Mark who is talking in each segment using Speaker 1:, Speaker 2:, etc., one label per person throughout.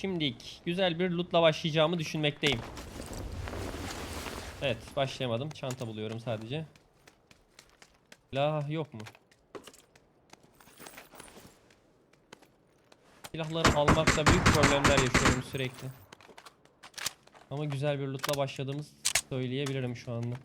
Speaker 1: Şimdilik güzel bir lootla başlayacağımı düşünmekteyim. Evet başlayamadım. Çanta buluyorum sadece. Silah yok mu? Silahları almakta büyük problemler yaşıyorum sürekli. Ama güzel bir lootla başladığımız söyleyebilirim şu anda.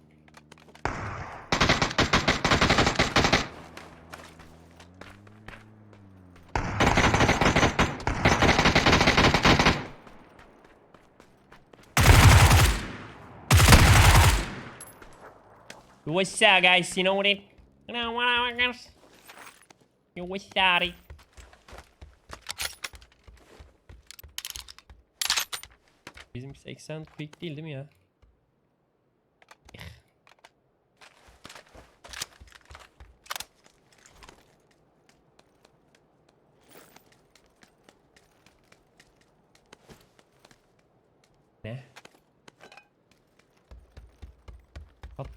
Speaker 1: What's up guys? You know what it? You know what I guess? You what's up? it? Bizim 80 quick değil değil mi ya?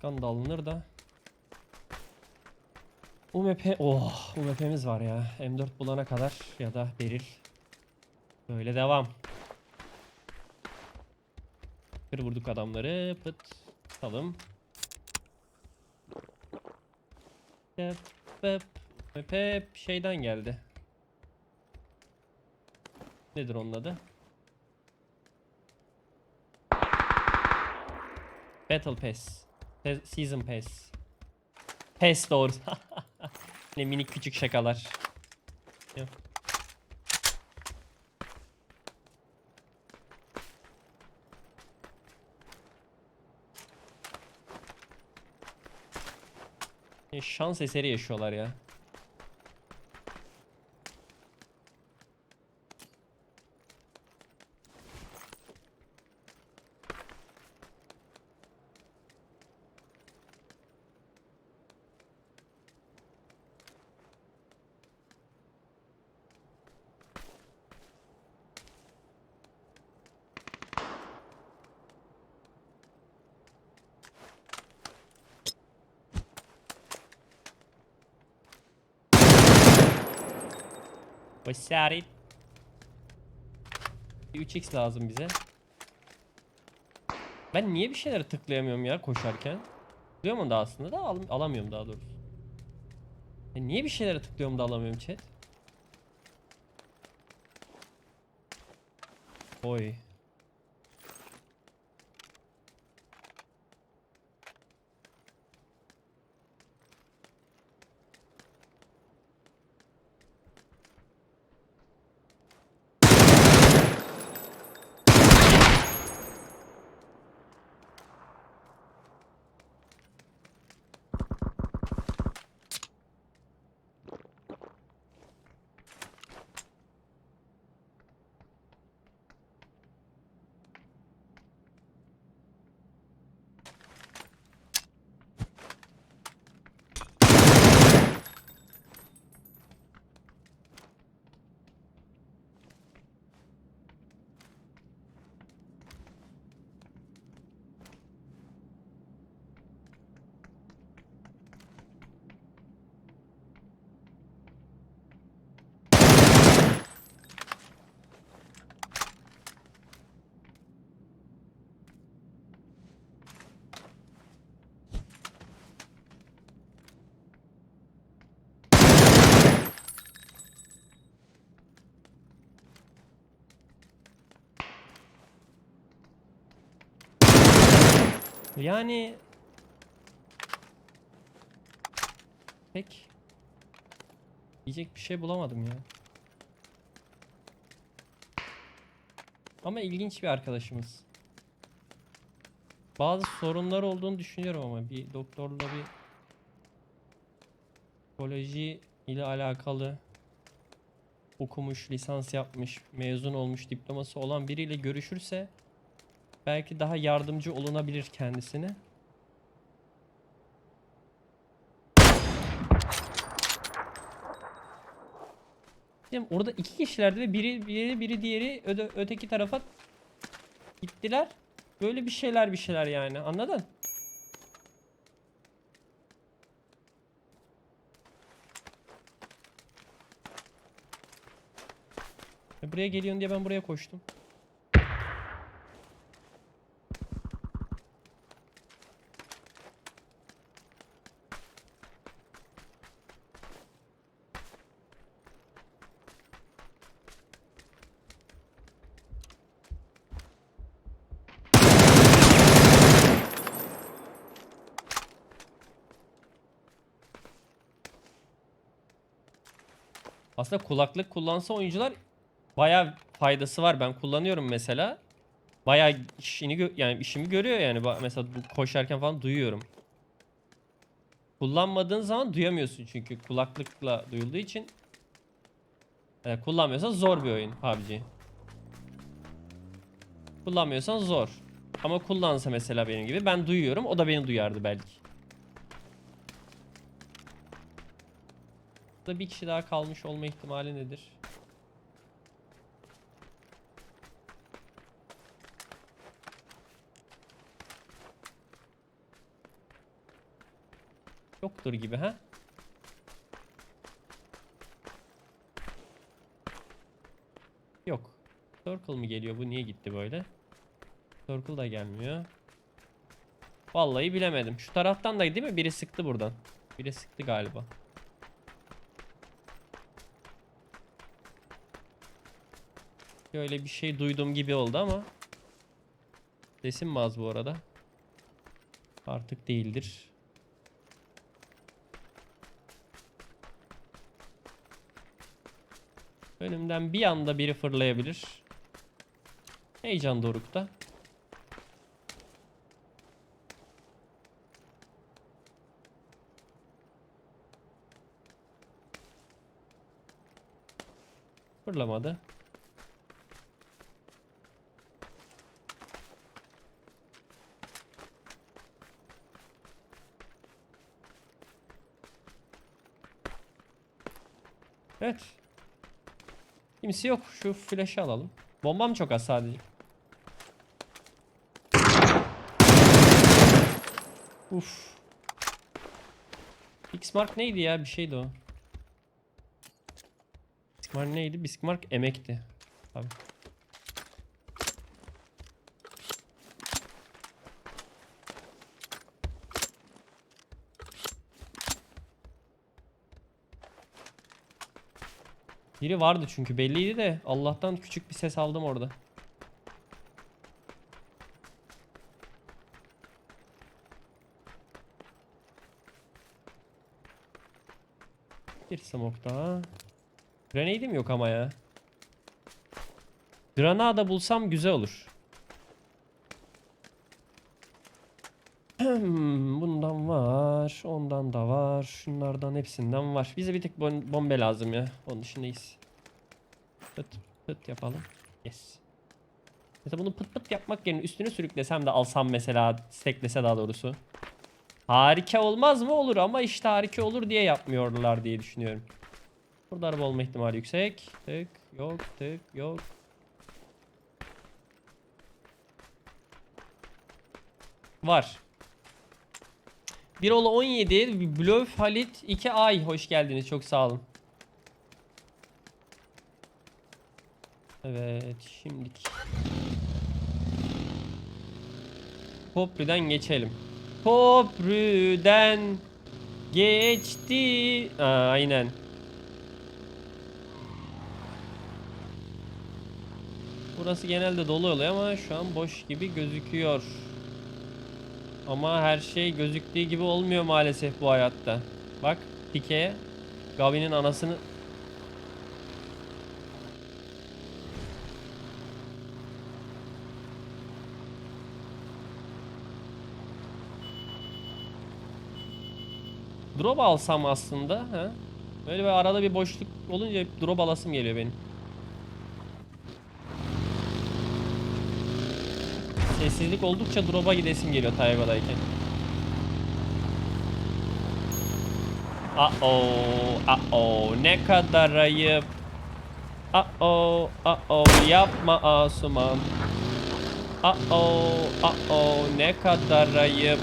Speaker 1: Katkan da alınır da. UMP, oh UMP'miz var ya. M4 bulana kadar ya da Beril. Böyle devam. Kır vurduk adamları. Pıt. Salım. Pıp pıp. UMP şeyden geldi. Nedir onun adı? Battle Pass. Se- Season Pass. Pass doğru. ne minik küçük şakalar. E, Şans eseri yaşıyorlar ya. Başarı. 3x lazım bize. Ben niye bir şeylere tıklayamıyorum ya koşarken? Tıklıyorum da aslında da al- alamıyorum daha doğrusu. Ya niye bir şeylere tıklıyorum da alamıyorum chat? Oy. Yani pek diyecek bir şey bulamadım ya. Ama ilginç bir arkadaşımız. Bazı sorunlar olduğunu düşünüyorum ama bir doktorla bir psikoloji ile alakalı okumuş, lisans yapmış, mezun olmuş, diploması olan biriyle görüşürse belki daha yardımcı olunabilir kendisine. Şimdi orada iki kişilerdi ve biri biri biri diğeri öde, öteki tarafa gittiler. Böyle bir şeyler bir şeyler yani anladın? Buraya geliyorsun diye ben buraya koştum. Aslında kulaklık kullansa oyuncular bayağı faydası var. Ben kullanıyorum mesela. Bayağı işini yani işimi görüyor yani. Mesela koşarken falan duyuyorum. Kullanmadığın zaman duyamıyorsun çünkü kulaklıkla duyulduğu için. E, kullanmıyorsan zor bir oyun PUBG. Kullanmıyorsan zor. Ama kullansa mesela benim gibi ben duyuyorum. O da beni duyardı belki. Burada bir kişi daha kalmış olma ihtimali nedir? Yoktur gibi ha? Yok. Circle mı geliyor? Bu niye gitti böyle? Circle da gelmiyor. Vallahi bilemedim. Şu taraftan da değil mi? Biri sıktı buradan. Biri sıktı galiba. Böyle bir şey duyduğum gibi oldu ama. Sesim mi az bu arada? Artık değildir. Önümden bir anda biri fırlayabilir. Heyecan dorukta. Fırlamadı. Evet. Kimse yok. Şu flash'ı alalım. Bombam çok az sadece. Uf. Bismarck neydi ya? Bir şeydi o. Bismarck neydi? Bismarck emekti. Abi. Biri vardı çünkü belliydi de Allah'tan küçük bir ses aldım orada. Bir smoke daha. Grenade'im yok ama ya. Granada bulsam güzel olur. Hmm, Bundan var. Ondan da var. Şunlardan hepsinden var. Bize bir tek bom- bombe lazım ya. Onun dışındayız. Pıt pıt yapalım. Yes. Mesela bunu pıt pıt yapmak yerine üstüne sürüklesem de alsam mesela steklese daha doğrusu. Harika olmaz mı? Olur ama işte harika olur diye yapmıyorlar diye düşünüyorum. Burada araba olma ihtimali yüksek. Tık yok tık yok. Var. Birol 17, Blöf Halit 2 ay hoş geldiniz. Çok sağ olun. Evet, şimdiki. Köprüden geçelim. Köprüden geçti. Aa, aynen. Burası genelde dolu oluyor ama şu an boş gibi gözüküyor. Ama her şey gözüktüğü gibi olmuyor maalesef bu hayatta. Bak Pike Gavi'nin anasını Drop alsam aslında ha? Böyle bir arada bir boşluk olunca drop alasım geliyor benim. Sessizlik oldukça drop'a gidesim geliyor Tayva'dayken. Uh-oh, uh-oh, ne kadar ayıp. Uh-oh, uh-oh, yapma Asuman. Uh-oh, uh-oh, ne kadar ayıp.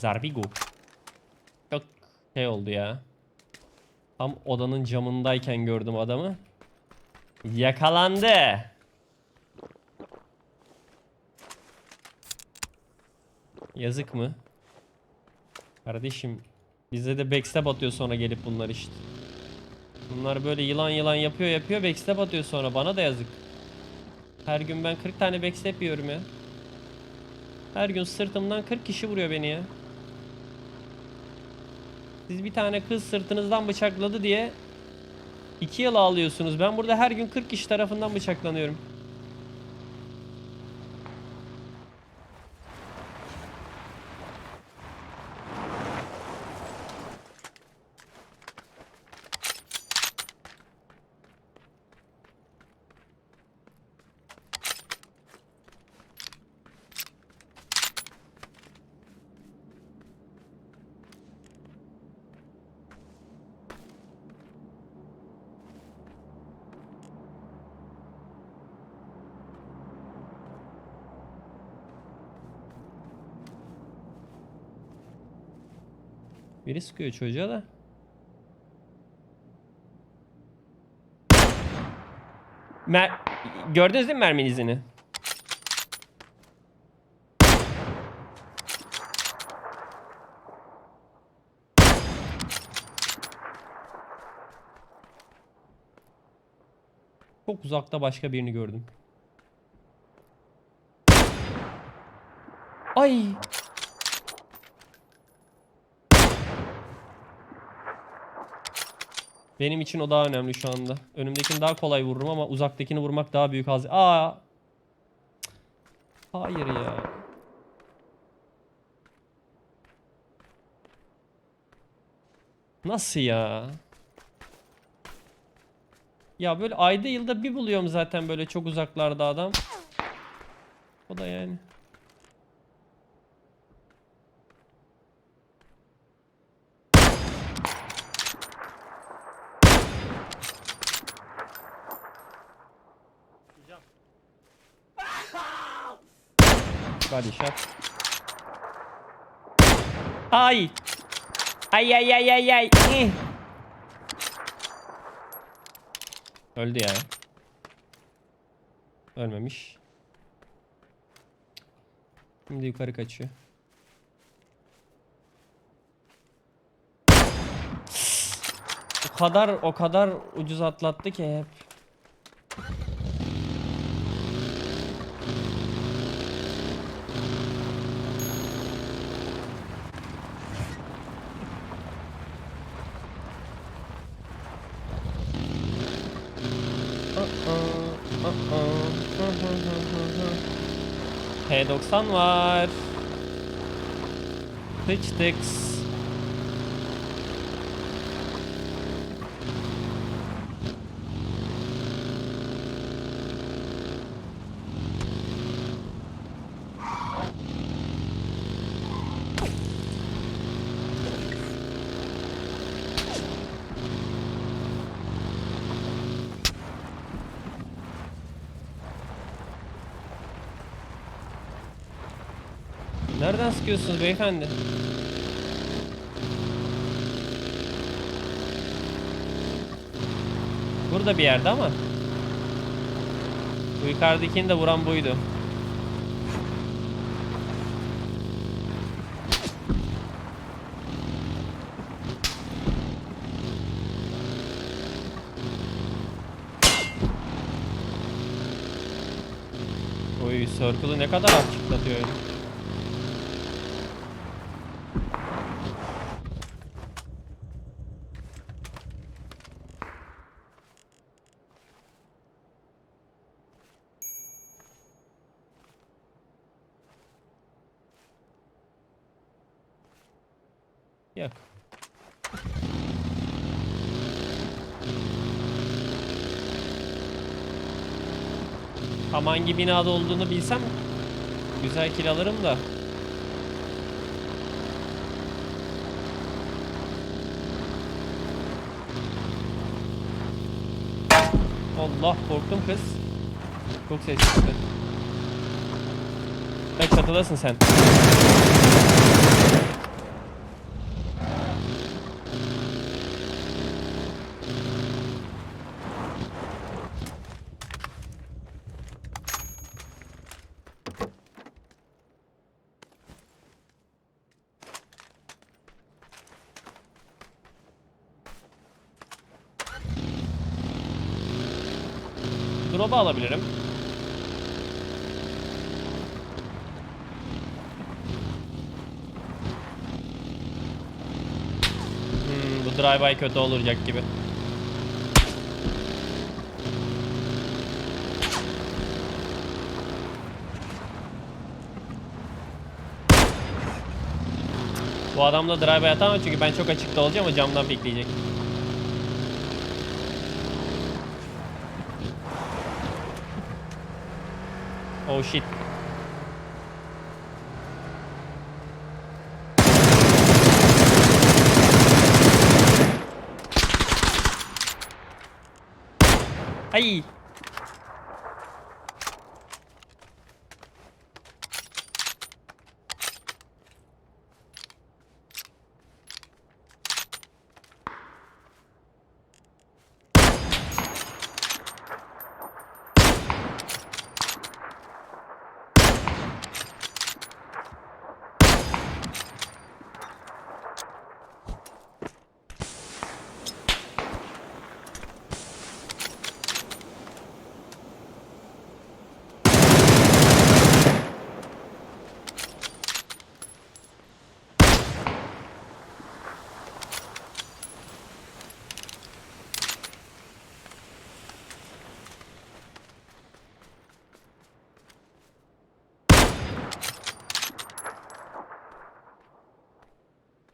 Speaker 1: Zarbigo. Çok şey oldu ya. Tam odanın camındayken gördüm adamı. Yakalandı. Yazık mı? Kardeşim bize de backstep atıyor sonra gelip bunlar işte. Bunlar böyle yılan yılan yapıyor yapıyor backstep atıyor sonra bana da yazık. Her gün ben 40 tane backstep yiyorum ya. Her gün sırtımdan 40 kişi vuruyor beni ya. Siz bir tane kız sırtınızdan bıçakladı diye 2 yıl ağlıyorsunuz. Ben burada her gün 40 kişi tarafından bıçaklanıyorum. Biri sıkıyor çocuğa da. Mer Gördünüz değil mi mermin izini? Çok uzakta başka birini gördüm. Ay! Benim için o daha önemli şu anda. Önümdekini daha kolay vururum ama uzaktakini vurmak daha büyük haz. Aa! Hayır ya. Nasıl ya? Ya böyle ayda yılda bir buluyorum zaten böyle çok uzaklarda adam. O da yani. Shot. Ay. Ay ay ay ay ay. Ih. Öldü ya. Ölmemiş. Şimdi yukarı kaçıyor. O kadar o kadar ucuz atlattı ki hep. P90 var. Sıçtık. Nereden sıkıyorsunuz beyefendi? Burada bir yerde ama. Bu yukarıdakini de vuran buydu. Oy circle'ı ne kadar açıklatıyor Tam hangi binada olduğunu bilsem güzel kill alırım da. Allah korktum kız. Çok ses çıktı. Ben çatıdasın sen. drop'u alabilirim. Hmm, bu drive-by kötü olacak gibi. Bu adamla drive-by atamam çünkü ben çok açıkta olacağım ama camdan bekleyecek. Oh shit. Hey!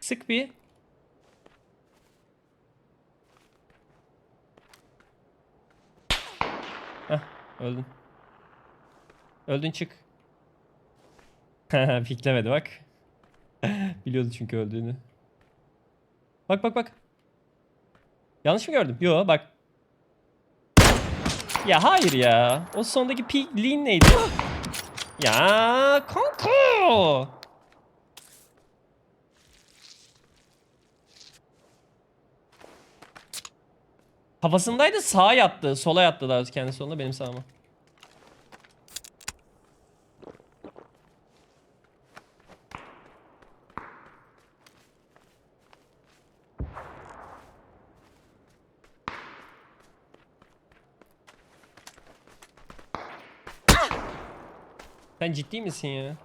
Speaker 1: Sık bir. Heh, öldün. Öldün çık. Piklemedi bak. Biliyordu çünkü öldüğünü. Bak bak bak. Yanlış mı gördüm? Yo bak. Ya hayır ya. O sondaki lean neydi? ya kanka. Kafasındaydı sağa yattı. Sola yattı daha kendi soluna benim sağıma. Sen ciddi misin ya?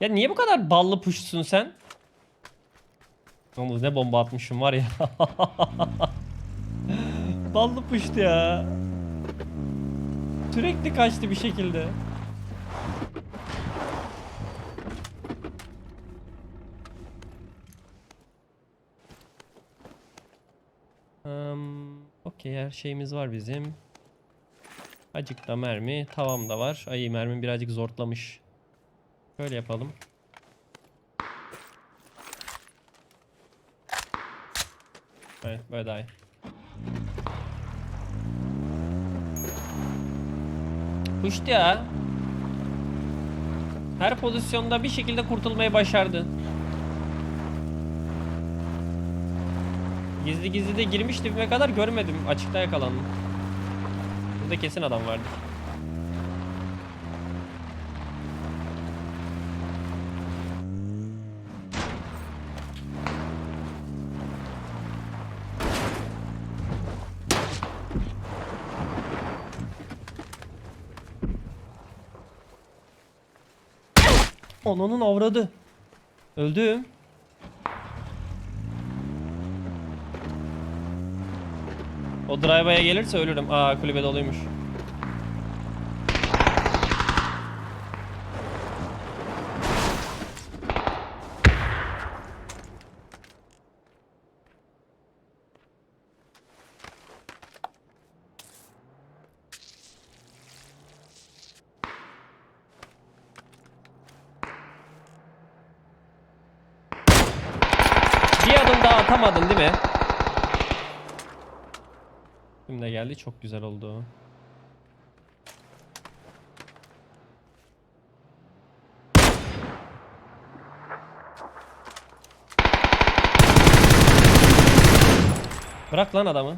Speaker 1: Ya niye bu kadar ballı puşsun sen? Oğlum ne bomba atmışım var ya. ballı puştu ya. Sürekli kaçtı bir şekilde. Um, Okey her şeyimiz var bizim. Acık da mermi. Tavam da var. Ay mermim birazcık zortlamış. Şöyle yapalım. Evet böyle daha iyi. Kuştu ya. Her pozisyonda bir şekilde kurtulmayı başardı. Gizli gizli de girmiş dibime kadar görmedim. Açıkta yakalandım. Burada kesin adam vardır. Onunun avradı. Öldüm. O drive'a gelirse ölürüm. Aa kulübe doluymuş. Çok güzel oldu. Bırak lan adamı.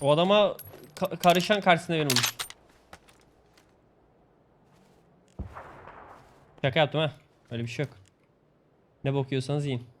Speaker 1: O adama ka- karışan karşısında benim. Şaka yaptım ha. Öyle bir şey yok. Ne bakıyorsanız yiyin.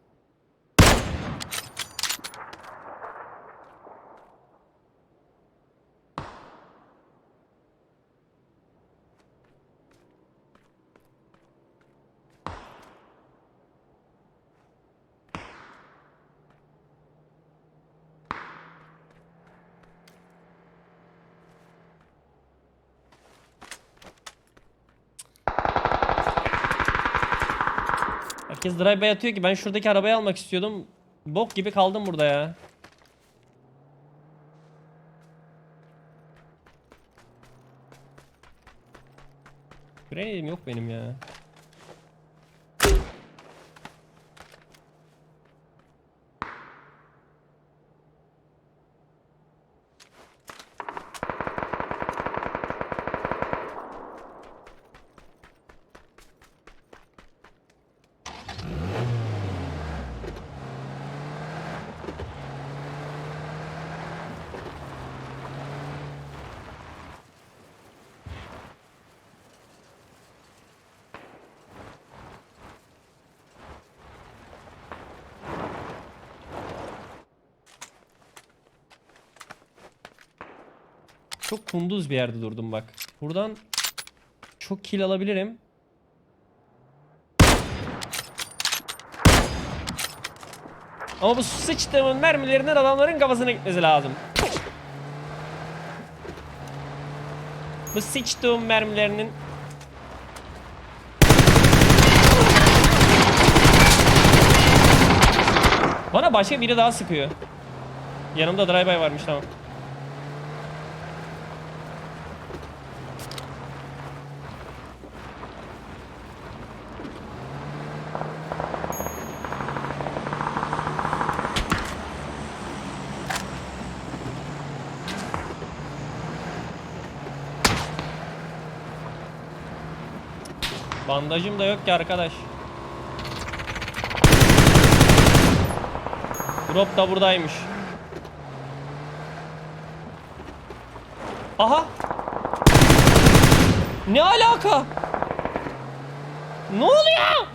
Speaker 1: Herkes drive'e atıyor ki ben şuradaki arabayı almak istiyordum. Bok gibi kaldım burada ya. Grenade'im yok benim ya. Çok kunduz bir yerde durdum bak. Buradan çok kill alabilirim. Ama bu sıçtığımın mermilerinin adamların kafasına gitmesi lazım. Bu sıçtığım mermilerinin Bana başka biri daha sıkıyor. Yanımda drive-by varmış tamam. Bandajım da yok ki arkadaş. Drop da buradaymış. Aha. Ne alaka? Ne oluyor?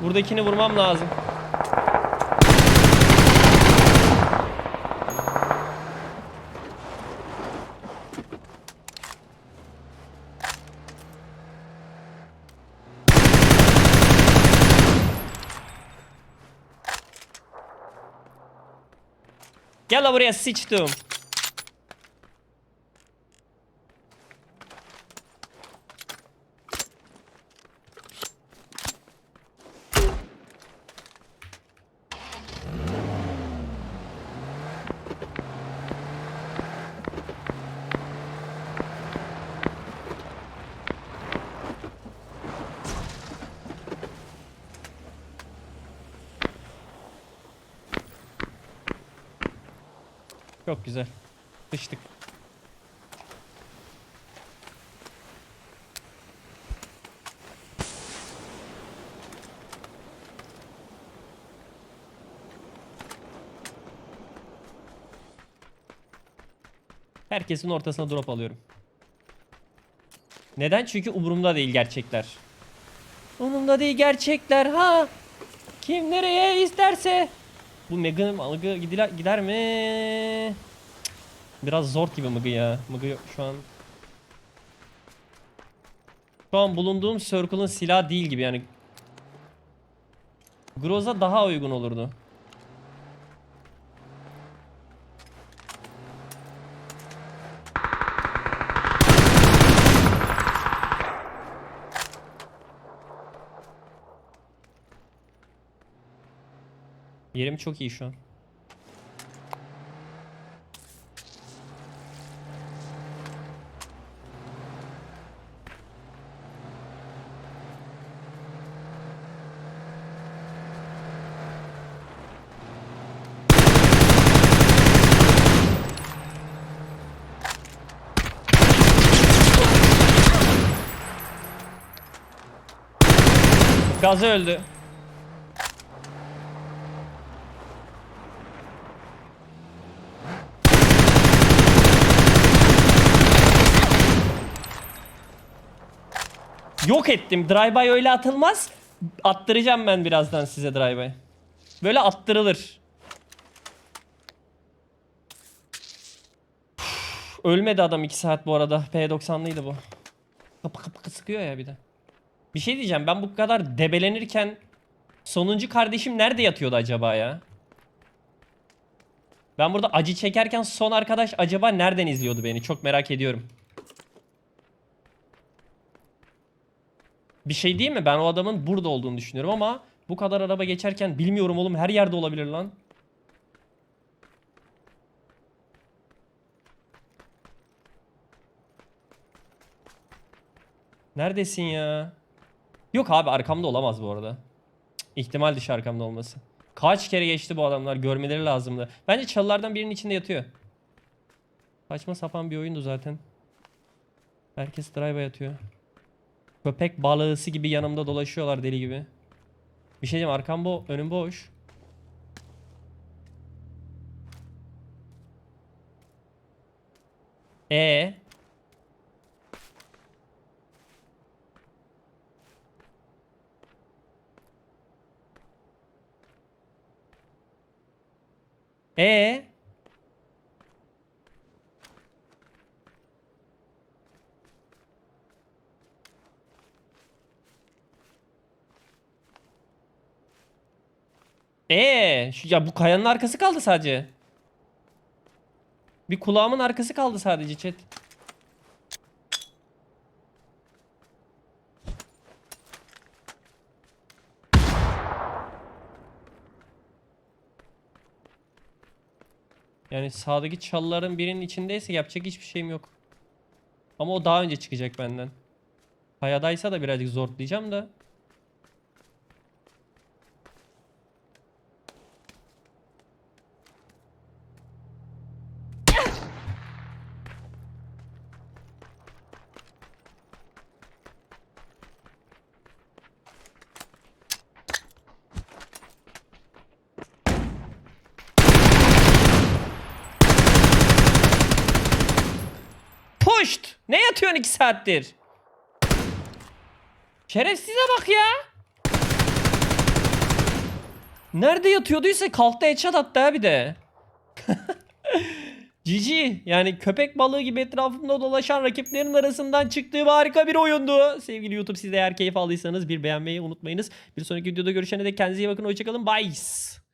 Speaker 1: Buradakini vurmam lazım. Gel la buraya. Çok güzel. Sıçtık. Herkesin ortasına drop alıyorum. Neden? Çünkü umurumda değil gerçekler. Umurumda değil gerçekler ha. Kim nereye isterse. Bu Mega Mıgı gidiler, gider mi? Biraz zor gibi Mıgı ya. Mıgı şu an. Şu an bulunduğum circle'ın silah değil gibi yani. Groza daha uygun olurdu. Yerim çok iyi şu an. Gazi öldü. Yok ettim. Drive-by öyle atılmaz. Attıracağım ben birazdan size drive-by. Böyle attırılır. Ölmedi adam 2 saat bu arada. P90'lıydı bu. Kapı kapı sıkıyor ya bir de. Bir şey diyeceğim ben bu kadar debelenirken sonuncu kardeşim nerede yatıyordu acaba ya? Ben burada acı çekerken son arkadaş acaba nereden izliyordu beni? Çok merak ediyorum. Bir şey değil mi? Ben o adamın burada olduğunu düşünüyorum ama bu kadar araba geçerken bilmiyorum oğlum her yerde olabilir lan. Neredesin ya? Yok abi arkamda olamaz bu arada. Cık, İhtimal dışı arkamda olması. Kaç kere geçti bu adamlar görmeleri lazımdı. Bence çalılardan birinin içinde yatıyor. Saçma sapan bir oyundu zaten. Herkes drive'a yatıyor. Köpek balığısı gibi yanımda dolaşıyorlar deli gibi. Bir şey diyeyim arkam bo önüm boş. E E Ee, şu ya bu kayanın arkası kaldı sadece. Bir kulağımın arkası kaldı sadece chat. Yani sağdaki çalıların birinin içindeyse yapacak hiçbir şeyim yok. Ama o daha önce çıkacak benden. Kayadaysa da birazcık zorlayacağım da. Puşt! Ne yatıyorsun iki saattir? Şerefsize bak ya. Nerede yatıyorduysa kalktı headshot attı ha bir de. Cici yani köpek balığı gibi etrafımda dolaşan rakiplerin arasından çıktığı harika bir oyundu. Sevgili YouTube siz de eğer keyif aldıysanız bir beğenmeyi unutmayınız. Bir sonraki videoda görüşene dek kendinize iyi bakın. Hoşçakalın. Bye.